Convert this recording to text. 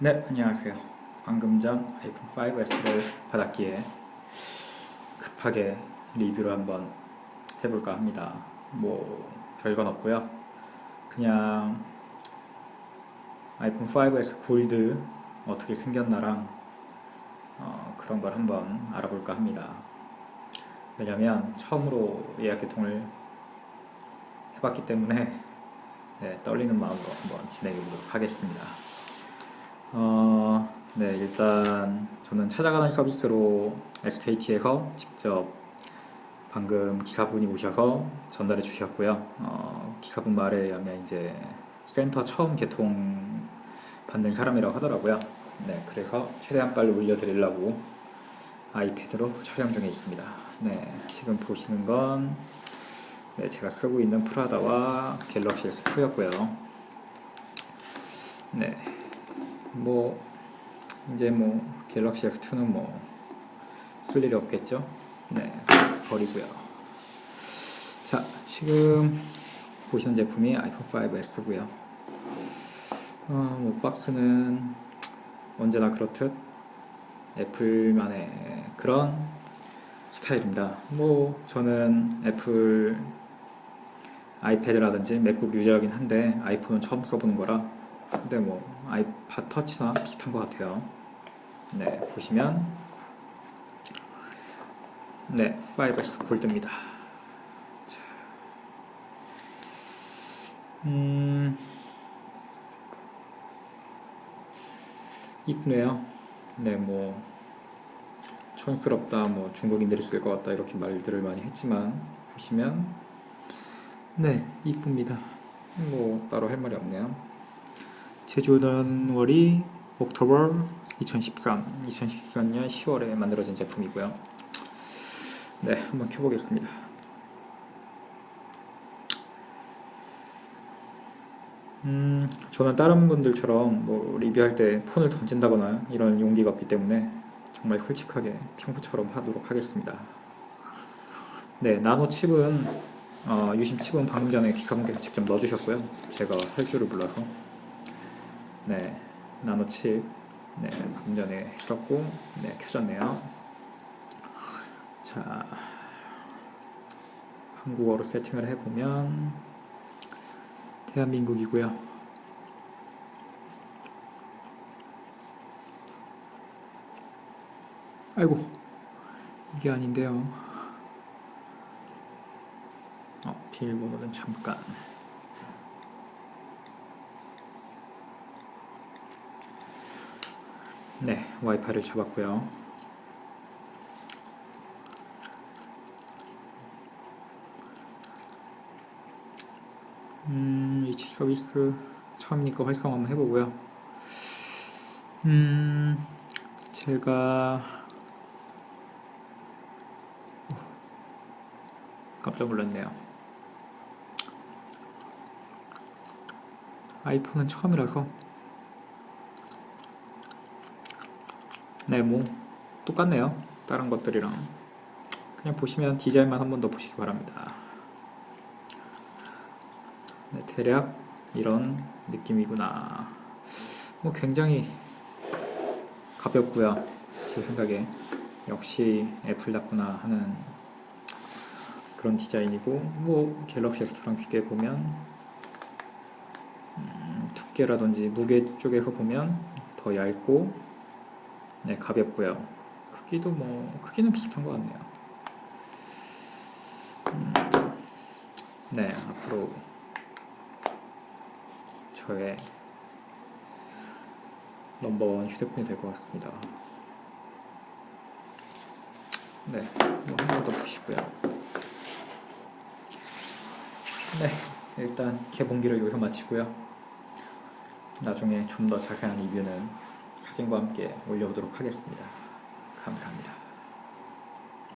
네, 안녕하세요. 방금 전 아이폰 5S를 받았기에 급하게 리뷰를 한번 해볼까 합니다. 뭐 별건 없고요. 그냥 아이폰 5S 골드 어떻게 생겼나랑 어, 그런 걸 한번 알아볼까 합니다. 왜냐면 처음으로 예약 개통을 해봤기 때문에 네, 떨리는 마음으로 한번 진행해 보도록 하겠습니다. 어, 네, 일단 저는 찾아가는 서비스로 SKT에서 직접 방금 기사분이 오셔서 전달해 주셨고요. 어, 기사분 말에 의하면 이제 센터 처음 개통 받는 사람이라고 하더라고요. 네, 그래서 최대한 빨리 올려드리려고 아이패드로 촬영 중에 있습니다. 네, 지금 보시는 건 네, 제가 쓰고 있는 프라다와 갤럭시 S2였고요. 네, 뭐 이제 뭐 갤럭시 S2는 뭐 쓸 일이 없겠죠. 네, 버리고요. 자, 지금 보시는 제품이 아이폰 5S고요. 어, 뭐 박스는 언제나 그렇듯 애플만의 그런 스타일입니다. 뭐 저는 애플 아이패드라든지 맥북 유저이긴 한데 아이폰은 처음 써보는 거라 근데 뭐 아이팟 터치나 비슷한 것 같아요. 네 보시면 네 5S 골드입니다. 자, 음 이쁘네요. 네뭐 촌스럽다, 뭐 중국인들이 쓸 것 같다 이렇게 말들을 많이 했지만 보시면 네 이쁩니다. 뭐 따로 할 말이 없네요. 제조단월이 옥토버 2013, 2013년 10월에 만들어진 제품이고요. 네, 한번 켜보겠습니다. 음, 저는 다른 분들처럼 뭐 리뷰할 때 폰을 던진다거나 이런 용기가 없기 때문에 정말 솔직하게 평소처럼 하도록 하겠습니다. 네, 나노 칩은 어, 유심 칩은 방금 전에 기사분께서 직접 넣어주셨고요. 제가 할 줄을 몰라서 네, 나노 칩 네, 방금 전에 했었고 네, 켜졌네요. 자, 한국어로 세팅을 해보면 대한민국이고요. 아이고 이게 아닌데요 어, 비밀번호는 잠깐 네 와이파이를 잡았고요 음, 위치 서비스 처음이니까 활성 한번 해보고요 음, 제가 깜짝 놀랐네요. 아이폰은 처음이라서 네, 뭐 똑같네요. 다른 것들이랑 그냥 보시면 디자인만 한 번 더 보시기 바랍니다. 네, 대략 이런 느낌이구나. 뭐 굉장히 가볍고요. 제 생각에 역시 애플답구나 하는 그런 디자인이고 뭐 갤럭시 S2랑 비교해 보면 음, 두께라든지 무게 쪽에서 보면 더 얇고 네 가볍고요. 크기도 뭐 크기는 비슷한 것 같네요. 음, 네 앞으로 저의 넘버원 휴대폰이 될 것 같습니다. 네 뭐 한번더 보시고요. 네, 일단 개봉기를 여기서 마치고요. 나중에 좀 더 자세한 리뷰는 사진과 함께 올려보도록 하겠습니다. 감사합니다.